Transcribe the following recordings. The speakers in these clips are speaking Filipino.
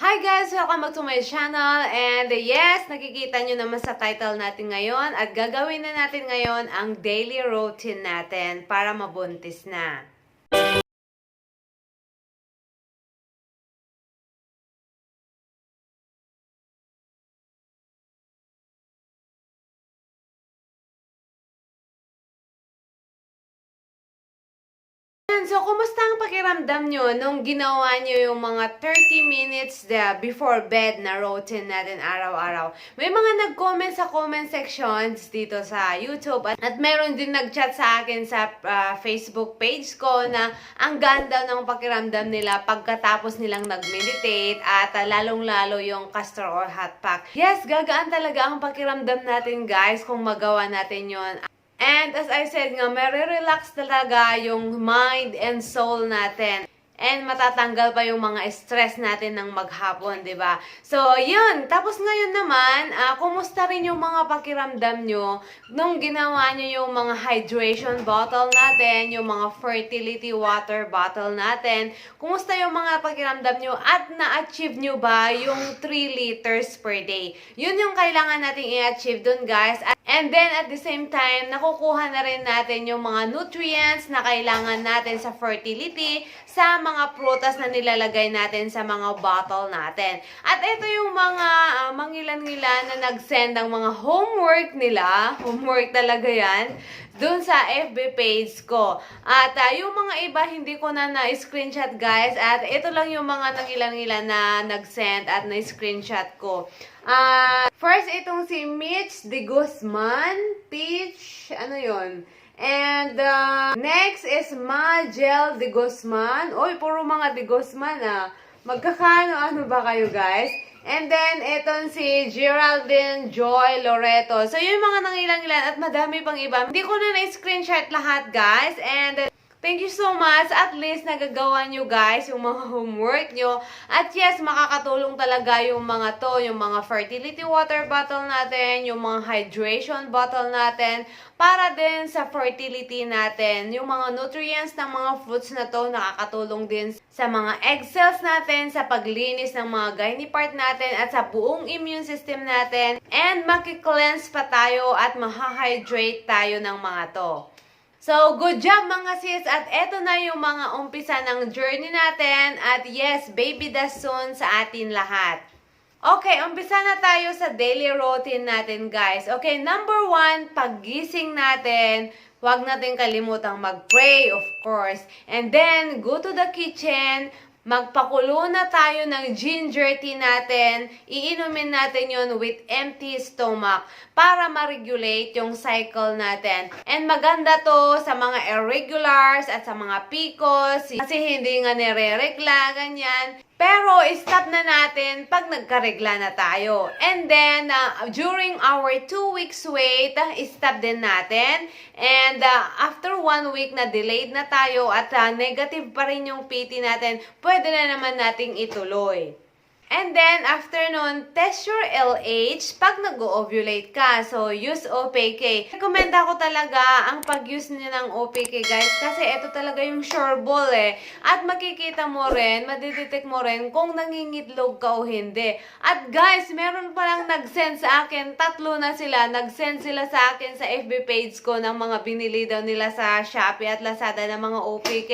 Hi guys! Welcome back to my channel and yes, nakikita nyo naman sa title natin ngayon at gagawin na natin ngayon ang daily routine natin para mabuntis na. Yan, So, kumusta ang pakiramdam nyo nung ginawa nyo yung mga 30 minutes the before bed na routine natin araw-araw? May mga nag-comment sa comment sections dito sa YouTube at, at meron din nag-chat sa akin sa ah, Facebook page ko na ang ganda ng pakiramdam nila pagkatapos nilang nag-meditate at ah, lalong-lalo yung castor or hot pack. Yes, gagaan talaga ang pakiramdam natin guys kung magawa natin yon And as I said nga, may-relax talaga yung mind and soul natin. And matatanggal pa yung mga stress natin ng maghapon, di ba? So, yun. Tapos ngayon naman, ah, kumusta rin yung mga pakiramdam nyo nung ginawa nyo yung mga hydration bottle natin, yung mga fertility water bottle natin. Kumusta yung mga pakiramdam nyo at na-achieve nyo ba yung 3 liters per day? Yun yung kailangan nating i-achieve dun, guys. At And then, at the same time, nakukuha na rin natin yung mga nutrients na kailangan natin sa fertility sa mga prutas na nilalagay natin sa mga bottle natin. At ito yung mga ah, mangilan-ngilan na nag-send ng mga homework nila. Homework talaga yan. Doon sa FB page ko. At ah, yung mga iba, hindi ko na na-screenshot guys. At ito lang yung mga nangilan-ngilan na nag-send at na-screenshot ko. Ah, first, itong si Mitch de Guzman. Peach, ano yon And uh, next is Majel de Guzman. Oy, puro mga de Guzman ah. Magkakano-ano ba kayo guys? And then, etong si Geraldine Joy Loreto. So, yun yung mga nangilang-ilan at madami pang iba. Hindi ko na na-screenshot lahat, guys. And, uh, Thank you so much. At least nagagawa nyo guys yung mga homework nyo. At yes, makakatulong talaga yung mga to, yung mga fertility water bottle natin, yung mga hydration bottle natin, para din sa fertility natin. Yung mga nutrients ng mga fruits na to, nakakatulong din sa mga egg cells natin, sa paglinis ng mga gynae part natin, at sa buong immune system natin. And makikleanse pa tayo at mahahydrate tayo ng mga to. So, good job mga sis! At eto na yung mga umpisa ng journey natin. At yes, baby das soon sa atin lahat. Okay, umpisa na tayo sa daily routine natin, guys. Okay, number one, paggising natin, huwag natin kalimutang mag-pray, of course. And then, go to the kitchen, magpakulo na tayo ng ginger tea natin. Iinumin natin yon with empty stomach para ma-regulate yung cycle natin. And maganda to sa mga irregulars at sa mga PCOS kasi hindi nga nire-regla, ganyan. Pero stop na natin pag nagkaregla na tayo. And then, uh, during our two weeks wait, uh, stop din natin. And uh, after one week na delayed na tayo at uh, negative pa rin yung PT natin, pwede na naman nating ituloy. And then, after nun, test your LH pag nag-ovulate ka. So, use OPK. Recommend ako talaga ang pag-use niya ng OPK, guys. Kasi ito talaga yung sure ball eh. At makikita mo rin, madidetect mo rin kung nangingitlog ka o hindi. At guys, meron palang nag-send sa akin. Tatlo na sila. Nag-send sila sa akin sa FB page ko ng mga binili daw nila sa Shopee at Lazada ng mga OPK.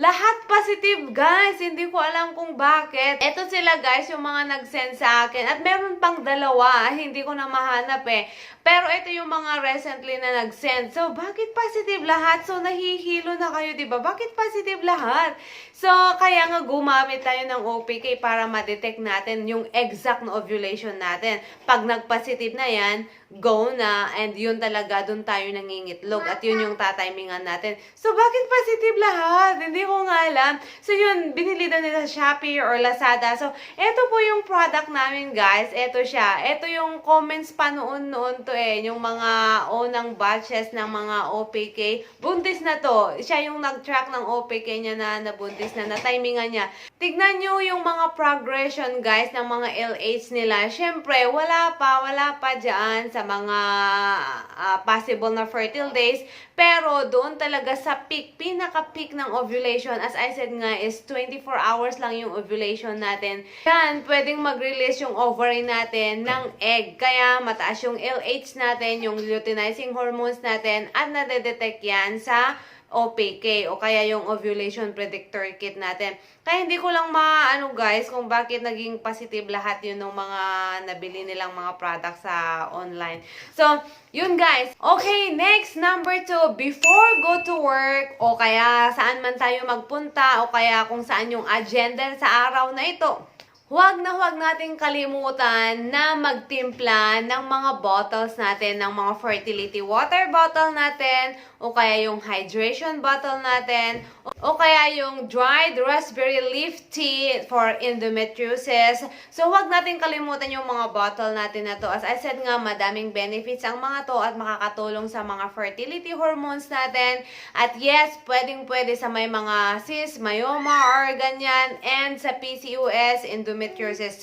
Lahat positive, guys. Hindi ko alam kung bakit. Ito sila, guys, yung mga nag-send sa akin. At meron pang dalawa, hindi ko na mahanap eh. Pero ito yung mga recently na nag-send. So, bakit positive lahat? So, nahihilo na kayo, di ba? Bakit positive lahat? So, kaya nga gumamit tayo ng OPK para ma-detect natin yung exact na ovulation natin. Pag nag-positive na yan, go na. And yun talaga, dun tayo nangingitlog. At yun yung tatimingan natin. So, bakit positive lahat? Hindi ko nga alam. So, yun, binili daw nila sa Shopee or Lazada. So, eto po yung product namin, guys. Eto siya. Eto yung comments pa noon-noon to eh. Yung mga unang batches ng mga OPK. Buntis na to. Siya yung nag-track ng OPK niya na nabuntis na. Na-timingan niya. Tignan nyo yung mga progression guys ng mga LH nila. Siyempre, wala pa, wala pa dyan sa mga ah, possible na fertile days. Pero doon talaga sa peak, pinaka-peak ng ovulation, as I said nga, is 24 hours lang yung ovulation natin. Yan, pwedeng mag-release yung ovary natin ng egg. Kaya mataas yung LH natin, yung luteinizing hormones natin, at nadedetect yan sa OPK o kaya yung ovulation predictor kit natin. Kaya hindi ko lang maano guys kung bakit naging positive lahat yun ng mga nabili nilang mga products sa online. So, yun guys. Okay, next number two, before go to work o kaya saan man tayo magpunta o kaya kung saan yung agenda sa araw na ito. Huwag na huwag nating kalimutan na magtimpla ng mga bottles natin, ng mga fertility water bottle natin, o kaya yung hydration bottle natin, o kaya yung dried raspberry leaf tea for endometriosis. So, huwag nating kalimutan yung mga bottle natin na to. As I said nga, madaming benefits ang mga to at makakatulong sa mga fertility hormones natin. At yes, pwedeng pwede sa may mga cis, myoma, or ganyan, and sa PCOS, endometriosis,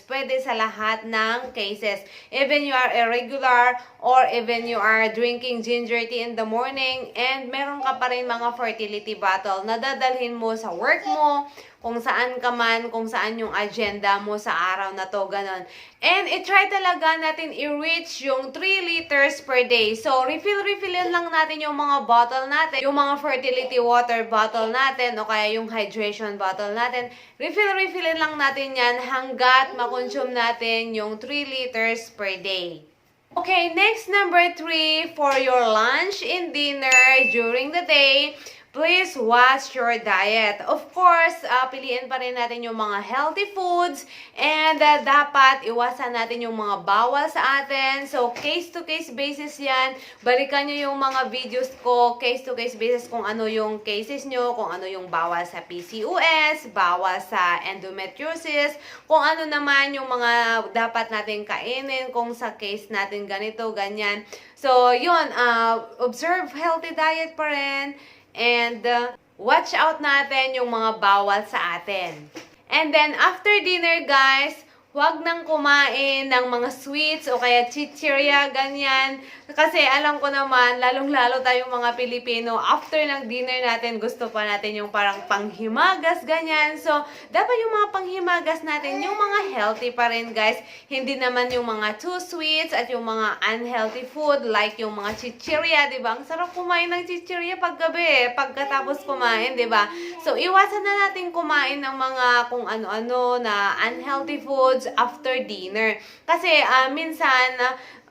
pwede sa lahat ng cases. Even you are irregular, or even you are drinking ginger tea in the morning, and meron ka pa rin mga fertility bottle na dadalhin mo sa work mo, kung saan ka man, kung saan yung agenda mo sa araw na to, ganon. And i-try talaga natin i-reach yung 3 liters per day. So, refill-refillin lang natin yung mga bottle natin, yung mga fertility water bottle natin, o kaya yung hydration bottle natin. Refill-refillin lang natin yan hanggat makonsume natin yung 3 liters per day. Okay, next number three, for your lunch and dinner during the day, please watch your diet. Of course, uh, piliin pa rin natin yung mga healthy foods and uh, dapat iwasan natin yung mga bawal sa atin. So, case-to-case basis yan. Balikan nyo yung mga videos ko, case-to-case basis kung ano yung cases nyo, kung ano yung bawal sa PCOS, bawal sa endometriosis, kung ano naman yung mga dapat natin kainin, kung sa case natin ganito, ganyan. So, yun, uh, observe healthy diet pa rin. And uh, watch out natin yung mga bawal sa atin. And then, after dinner, guys, huwag nang kumain ng mga sweets o kaya chichirya, ganyan. Kasi alam ko naman, lalong-lalo tayong mga Pilipino, after ng dinner natin, gusto pa natin yung parang panghimagas, ganyan. So, dapat yung mga panghimagas natin, yung mga healthy pa rin, guys. Hindi naman yung mga too sweets at yung mga unhealthy food, like yung mga chichirya, di ba? Ang sarap kumain ng chichirya paggabi, eh, pagkatapos kumain, di ba? So, iwasan na natin kumain ng mga kung ano-ano na unhealthy foods after dinner. Kasi, ah, minsan,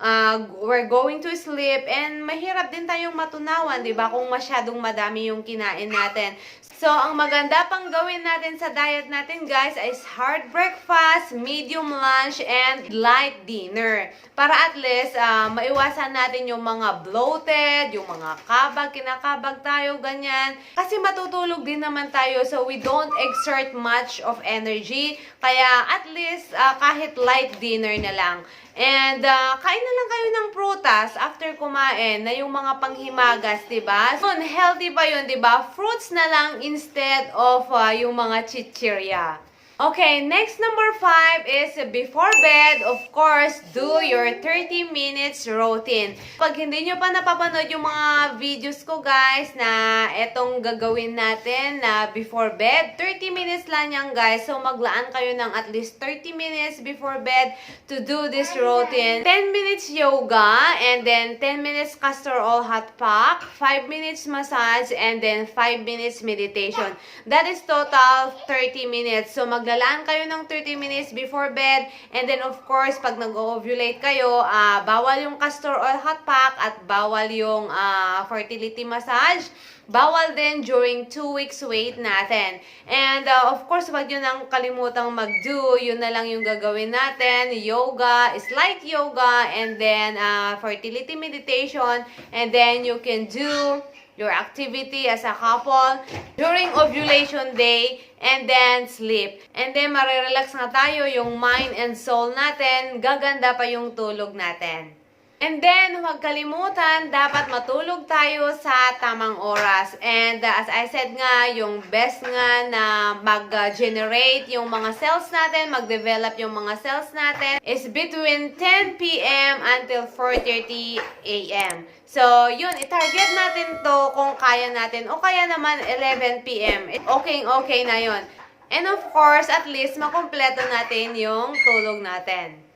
ah, we're going to sleep and mahirap din tayong matunawan, di ba? Kung masyadong madami yung kinain natin. So, ang maganda pang gawin natin sa diet natin, guys, is hard breakfast, medium lunch, and light dinner. Para at least, ah, maiwasan natin yung mga bloated, yung mga kabag, kinakabag tayo, ganyan. Kasi matutulog din naman tayo, so we don't exert much of energy. Kaya at least, ah, kahit light dinner na lang. And ah, kain na lang kayo ng prutas after kumain na yung mga panghimagas, 'di ba? So, healthy pa 'yun, 'di ba? Fruits na lang instead of ah, yung mga chichirya. Okay, next number five is before bed, of course, do your 30 minutes routine. Pag hindi nyo pa napapanood yung mga videos ko, guys, na etong gagawin natin na before bed, 30 minutes lang yan, guys. So, maglaan kayo ng at least 30 minutes before bed to do this routine. 10 minutes yoga, and then 10 minutes castor oil hot pack, 5 minutes massage, and then 5 minutes meditation. That is total 30 minutes. So, maglalaan kayo ng 30 minutes before bed. And then, of course, pag nag-ovulate kayo, ah, bawal yung castor oil hot pack at bawal yung ah, fertility massage. Bawal din during 2 weeks wait natin. And uh, of course, wag yun nang kalimutang mag-do. Yun na lang yung gagawin natin. Yoga, slight yoga, and then uh, fertility meditation. And then you can do your activity as a couple during ovulation day and then sleep. And then marirelax na tayo yung mind and soul natin. Gaganda pa yung tulog natin. And then, huwag kalimutan, dapat matulog tayo sa tamang oras. And uh, as I said nga, yung best nga na mag-generate yung mga cells natin, mag-develop yung mga cells natin is between 10 p.m. until 4.30 a.m. So, yun, i-target natin to kung kaya natin o kaya naman 11 p.m. Okay, okay na yun. And of course, at least makompleto natin yung tulog natin.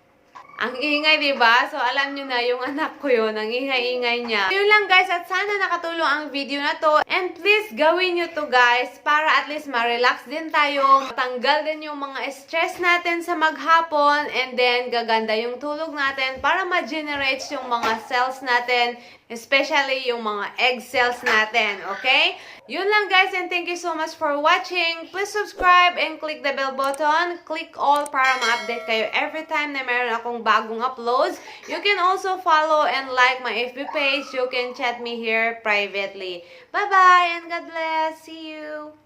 Ang ingay, di ba? So, alam nyo na, yung anak ko yun, ang ingay-ingay niya. Yun lang, guys, at sana nakatulong ang video na to. And please, gawin nyo to, guys, para at least ma-relax din tayo. Tanggal din yung mga stress natin sa maghapon. And then, gaganda yung tulog natin para ma-generate yung mga cells natin. Especially yung mga egg cells natin, okay? Yun lang guys and thank you so much for watching. Please subscribe and click the bell button. Click all para ma-update kayo every time na meron akong bagong uploads. You can also follow and like my FB page. You can chat me here privately. Bye-bye and God bless. See you!